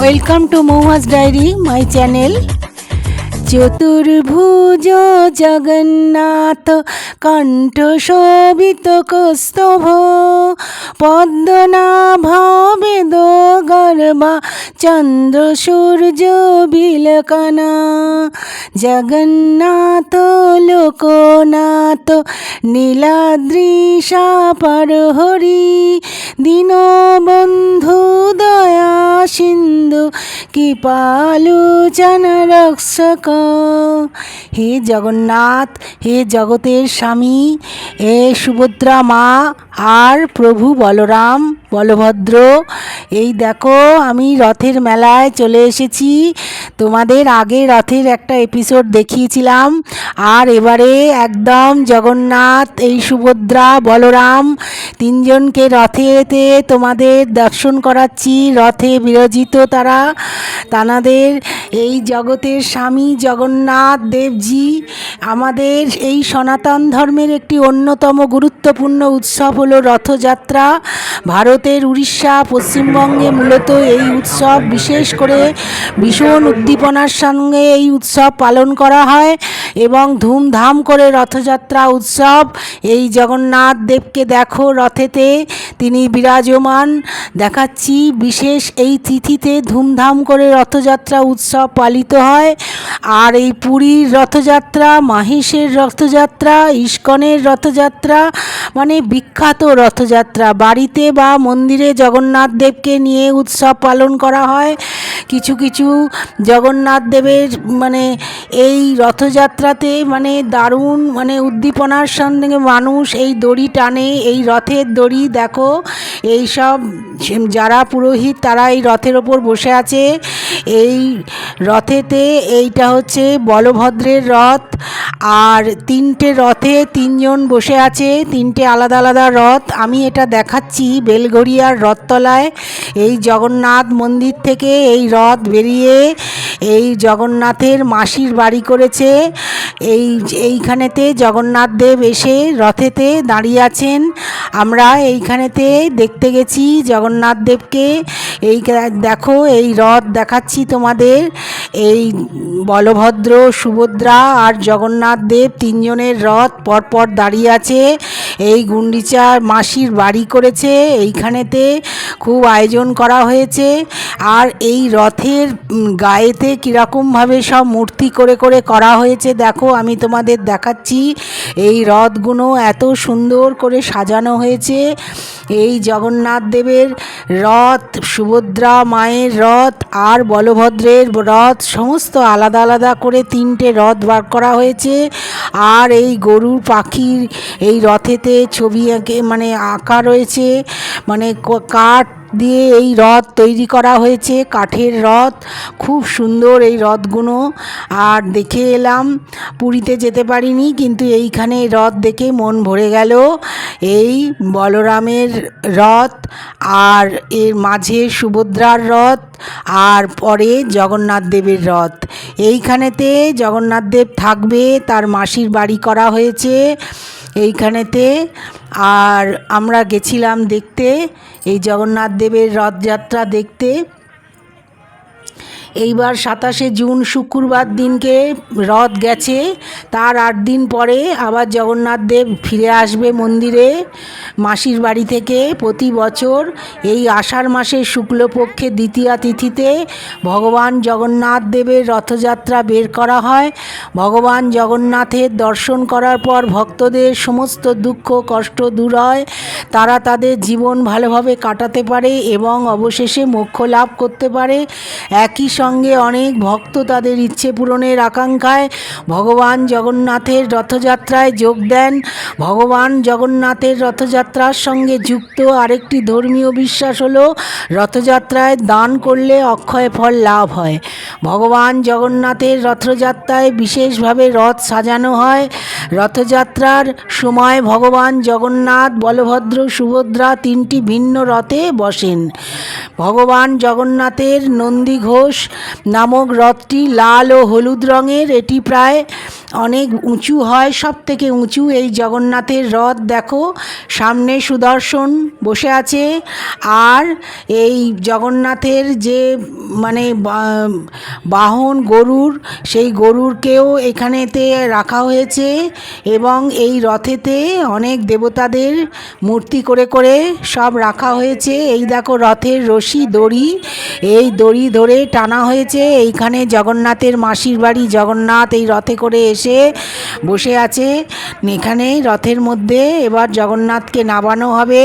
Welcome to মৌহাস diary my channel চতুর্ভুজ জগন্নাথ কণ্ঠ শোভিত কস্তভ। পদ্মনাভ বেদ গর্বা চন্দ্র সূর্য বিলকনা। জগন্নাথ লোকনাথ নীলাদ্রিষা পরহরি দীনবন্ধু দয়া সিন্ধু কৃপালু কৃপালোচন রক্ষক হে জগন্নাথ হে জগতের স্বামী হে সুভদ্রা মা আর প্রভু বলরাম। বলভদ্র, এই দেখো আমি রথের মেলায় চলে এসেছি। তোমাদের আগে রথের একটা এপিসোড দেখিয়েছিলাম। আর এবারে একদম জগন্নাথ, এই সুভদ্রা, বলরাম তিনজনকে রথেতে তোমাদের দর্শন করাচ্ছি। রথে বিরোজিত তারা, তানাদের এই জগতের স্বামী জগন্নাথ দেবজি। আমাদের এই সনাতন ধর্মের একটি অন্যতম গুরুত্বপূর্ণ উৎসব হলো রথযাত্রা। ভারতের উড়িষ্যা, পশ্চিমবঙ্গে মূলত এই উৎসব। বিশেষ করে ভীষণ উদ্দীপনার সঙ্গে এই উৎসব পালন করা হয় এবং ধুমধাম করে রথযাত্রা উৎসব। এই জগন্নাথ দেবকে দেখো রথেতে, তিনি বিরাজমান। দেখাচ্ছি বিশেষ এই তিথিতে ধুমধাম করে রথযাত্রা উৎসব পালিত হয়। আর এই পুরীর রথযাত্রা, মাহিষের রথযাত্রা, ইস্কনের রথযাত্রা মানে বিখ্যাত রথযাত্রা। বাড়িতে বা মন্দিরে জগন্নাথ দেবকে নিয়ে উৎসব পালন করা হয়। কিছু কিছু জগন্নাথ দেবের মানে এই রথযাত্রাতে মানে দারুণ মানে উদ্দীপনার সঙ্গে মানুষ এই দড়ি টানে, এই রথের দড়ি দেখো। এই সব যারা পুরোহিত তারা এই রথের ওপর বসে আছে। এই রথেতে এইটা হচ্ছে বলভদ্রের রথ। আর তিনটে রথে তিনজন বসে আছে, তিনটে আলাদা আলাদা রথ। আমি এটা দেখাচ্ছি বেলগড়িয়ার রথতলায় এই জগন্নাথ মন্দির থেকে এই রথ বেরিয়ে এই জগন্নাথের মাসির বাড়ি করেছে। এই, এইখানেতে জগন্নাথ দেব এসে রথেতে দাঁড়িয়ে আছেন। আমরা এইখানেতে দেখতে গেছি জগন্নাথ দেবকে। এই দেখো, এই রথ দেখাচ্ছি তোমাদের। এই বলভদ্র, সুভদ্রা আর জগন্নাথ দেব তিনজনের রথ পরপর দাঁড়িয়ে আছে। এই গুন্ডিচার মাসির বাড়ি করেছে। এইখানেতে খুব আয়োজন করা হয়েছে। আর এই রথের গায়েতে কীরকমভাবে সব মূর্তি করে করে করা হয়েছে, দেখো আমি তোমাদের দেখাচ্ছি। এই রথগুলো এত সুন্দর করে সাজানো হয়েছে। এই জগন্নাথ দেবের রথ, সুভদ্রা মায়ের রথ আর বলভদ্রের রথ, সমস্ত আলাদা আলাদা করে তিনটে রথ বার করা হয়েছে। আর এই গরুর পাখির এই রথেতে ছবি আঁকে মানে আঁকা রয়েছে। মানে কাঠ দিয়ে এই রথ তৈরি করা হয়েছে, কাঠের রথ খুব সুন্দর এই রথগুলো আর দেখে এলাম, পুরীতে যেতে পারিনি, কিন্তু এইখানে রথ দেখে মন ভরে গেল। এই বলরামের রথ আর এর মাঝে সুভদ্রার রথ আর পরে জগন্নাথ দেবের রথ এইখানেতে জগন্নাথ দেব থাকবে, তার মাসির বাড়ি করা হয়েছে এইখানেতে। আর আমরা গেছিলাম দেখতে, এই জগন্নাথ দেবের রথযাত্রা দেখতে এইবার সাতাশে জুন শুক্রবার দিনকে রথ গেছে। তার আট দিন পরে আবার জগন্নাথ দেব ফিরে আসবে মন্দিরে মাসির বাড়ি থেকে প্রতি বছর। এই আষাঢ় মাসের শুক্লপক্ষে দ্বিতীয়া তিথিতে ভগবান জগন্নাথ দেবের রথযাত্রা বের করা হয়। ভগবান জগন্নাথের দর্শন করার পর ভক্তদের সমস্ত দুঃখ, কষ্ট দূর হয়। তারা তাদের জীবন ভালোভাবে কাটাতে পারে এবং অবশেষে মোক্ষ লাভ করতে পারে। একই সঙ্গে অনেক ভক্ত তাদের ইচ্ছে পূরণের আকাঙ্ক্ষায় ভগবান জগন্নাথের রথযাত্রায় যোগ দেন। ভগবান জগন্নাথের রথযাত্রার সঙ্গে যুক্ত আরেকটি ধর্মীয় বিশ্বাস হলো, রথযাত্রায় দান করলে অক্ষয় ফল লাভ হয়। ভগবান জগন্নাথের রথযাত্রায় বিশেষভাবে রথ সাজানো হয়। রথযাত্রার সময় ভগবান জগন্নাথ, বলভদ্র, সুভদ্রা তিনটি ভিন্ন রথে বসেন। ভগবান জগন্নাথের নন্দী ঘোষ নামক রথটি লাল ও হলুদ রঙের। এটি প্রায় অনেক উঁচু হয় সব থেকে উঁচু এই জগন্নাথের রথ, দেখো, সামনে সুদর্শন বসে আছে, আর এই জগন্নাথের যে মানে বাহন, গরুর, সেই গরুরকেও এখানেতে রাখা হয়েছে, এবং এই রথেতে অনেক দেবতাদের মূর্তি করে করে সব রাখা হয়েছে, এই দেখো রথের রশি, দড়ি, এই দড়ি ধরে টানা হয়েছে, এইখানে জগন্নাথের মাসির বাড়ি জগন্নাথ এই রথে করে এসে বসে আছে। এখানে রথের মধ্যে এবার জগন্নাথকে নামানো হবে।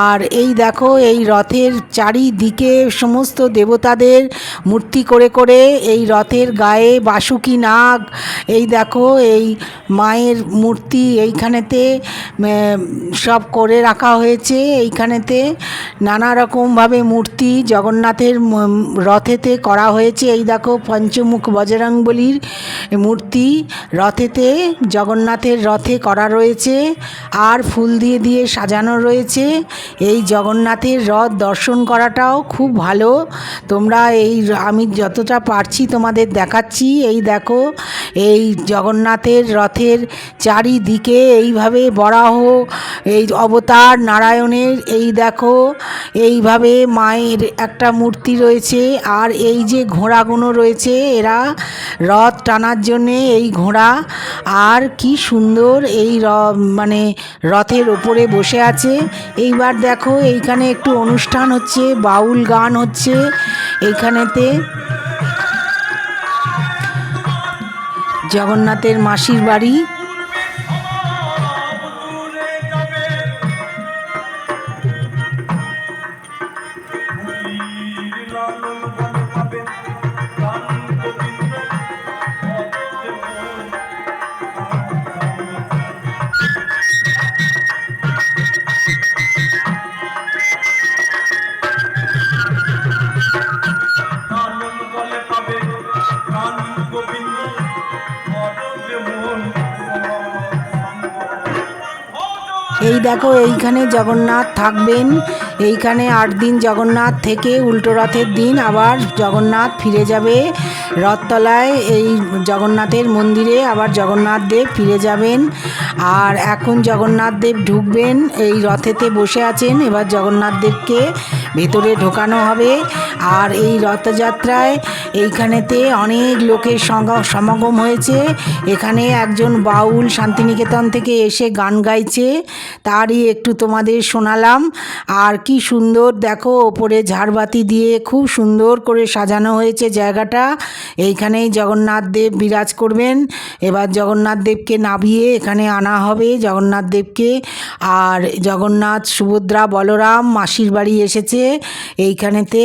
আর এই দেখো, এই রথের চারিদিকে সমস্ত দেবতাদের মূর্তি করে করে এই রথের গায়ে বাসুকি নাগ, এই দেখো, এই মায়ের মূর্তি এইখানেতে সব করে রাখা হয়েছে। এইখানেতে নানা রকমভাবে মূর্তি জগন্নাথের রথেতে করা হয়েছে। এই দেখো, পঞ্চমুখ বজরংবলির মূর্তি রথেতে জগন্নাথের রথে করা রয়েছে। আর ফুল দিয়ে দিয়ে সাজানো রয়েছে। এই জগন্নাথের রথ দর্শন করাটাও খুব ভালো। তোমরা এই আমি যতটা পারছি তোমাদের দেখাচ্ছি। এই দেখো, এই জগন্নাথের রথের চারিদিকে এইভাবে বরাহ, এই অবতার নারায়ণের, এই দেখো, এইভাবে মায়ের একটা মূর্তি রয়েছে। আর এই যে ঘোড়াগুলো রয়েছে, এরা রথ টানার জন্যে এই ঘোড়া। আর কি সুন্দর এই মানে রথের ওপরে বসে আছে। এইবার দেখো এইখানে একটু অনুষ্ঠান হচ্ছে বাউল গান হচ্ছে এইখানেতে। জগন্নাথের মাসির বাড়ি। দেখো এইখানে জগন্নাথ থাকবেন। এইখানে আট দিন জগন্নাথ থেকে উল্টো রথের দিন আবার জগন্নাথ ফিরে যাবে। রথতলায় এই জগন্নাথের মন্দিরে আবার জগন্নাথ দেব ফিরে যাবেন। আর এখন জগন্নাথ দেব ঢুকবেন, এই রথেতে বসে আছেন। এবার জগন্নাথ দেবকে ভেতরে ঢোকানো হবে। আর এই রথযাত্রায় এইখানেতে অনেক লোকের সমাগম হয়েছে। এখানে একজন বাউল শান্তিনিকেতন থেকে এসে গান গাইছে। তারই একটু তোমাদের শোনালাম। আর কি সুন্দর, দেখো, ওপরে ঝাড়বাতি দিয়ে খুব সুন্দর করে সাজানো হয়েছে জায়গাটা। এইখানেই জগন্নাথ দেব বিরাজ করবেন। এবার জগন্নাথ দেবকে নামিয়ে এখানে আনা হবে জগন্নাথ দেবকে। আর জগন্নাথ, সুভদ্রা, বলরাম মাসির বাড়ি এসেছে এইখানেতে।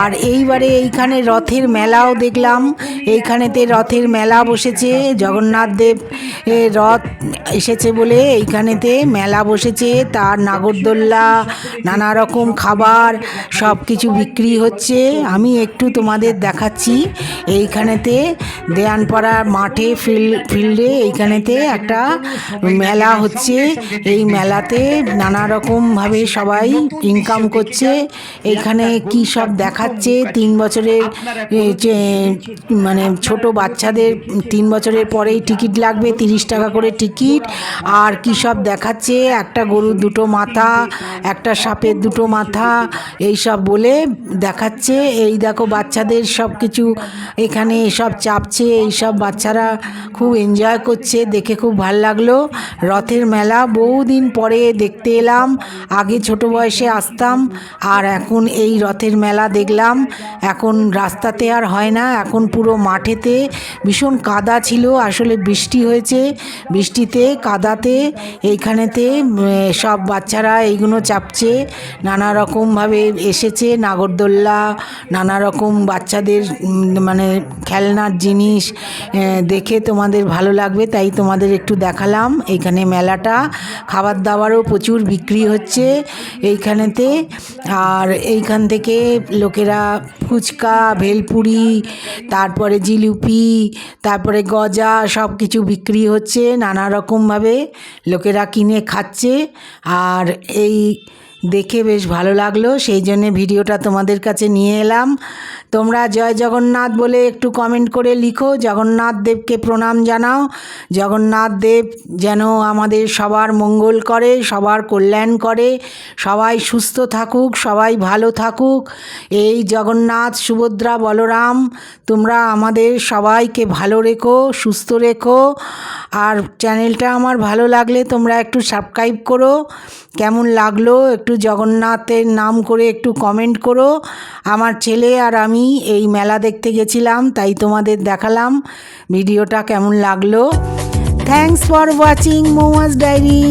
আর এইবারে এইখানে রথের মেলাও দেখলাম। এইখানেতে রথের মেলা বসেছে। জগন্নাথ দেব রথ এসেছে বলে এইখানেতে মেলা বসেছে। তার নাগরদোল্লা, নানা রকম খাবার সব কিছু বিক্রি হচ্ছে। আমি একটু তোমাদের দেখাচ্ছি। এইখানেতে দেয়ানপাড়া মাঠে ফিল্ড ফিল্ডে এইখানেতে একটা মেলা হচ্ছে। এই মেলাতে নানা রকমভাবে সবাই ইনকাম করছে। এইখানে কি সব দেখাচ্ছে? তিন বছরের মানে ছোট বাচ্চাদের তিন বছরের পরেই টিকিট লাগবে, তিরিশ টাকা করে টিকিট। আর কি সব দেখাচ্ছে? একটা গরুর দুটো মাথা, একটা সাপের দুটো মাথা এই সব বলে দেখাচ্ছে। এই দেখো বাচ্চাদের সব কিছু এখানে সব চাপছে। এই সব বাচ্চারা খুব এনজয় করছে। দেখে খুব ভালো লাগল। রথের মেলা বহুদিন পরে দেখতে এলাম। আগে ছোট বয়সে আসতাম আর এখন এই রথের মেলা দেখলাম। এখন রাস্তাতে আর হয় না। এখন পুরো মাঠেতে ভীষণ কাদা ছিল। আসলে বৃষ্টি হয়েছে বৃষ্টিতে, কাদাতে, এইখানেতে সব বাচ্চারা এইগুলো চাপছে। নানা রকমভাবে এসেছে, নাগরদোল্লা, নানা রকম বাচ্চাদের মানে খেলনার জিনিস দেখে তোমাদের ভালো লাগবে, তাই তোমাদের একটু দেখালাম এইখানে মেলাটা। খাবার দাবারও প্রচুর বিক্রি হচ্ছে এইখানেতে। আর এইখান থেকে লোকেরা ফুচকা, ভেলপুরি, তারপরে জিলিপি, তারপরে গজা সব কিছু বিক্রি হচ্ছে। নানা রকমভাবে লোকেরা কিনে খাচ্ছে। আর এই দেখে বেশ ভালো লাগল, সেই জন্যে ভিডিওটা তোমাদের কাছে নিয়ে এলাম। তোমরা জয় জগন্নাথ বলে একটু কমেন্ট করে লিখো, জগন্নাথ দেবকে প্রণাম জানাও। জগন্নাথ দেব যেন আমাদের সবার মঙ্গল করে, সবার কল্যাণ করে, সবাই সুস্থ থাকুক, সবাই ভালো থাকুক। এই জগন্নাথ, সুভদ্রা, বলরাম, তোমরা আমাদের সবাইকে ভালো রেখো, সুস্থ রেখো। আর চ্যানেলটা আমার ভালো লাগলে তোমরা একটু সাবস্ক্রাইব করো। কেমন লাগল একটু জগন্নাথের নাম করে একটু কমেন্ট করো। আমার ছেলে আর আমি এই মেলা দেখতে গেছিলাম, তাই তোমাদের দেখালাম ভিডিওটা কেমন লাগল। Thanks for watching Moumas diary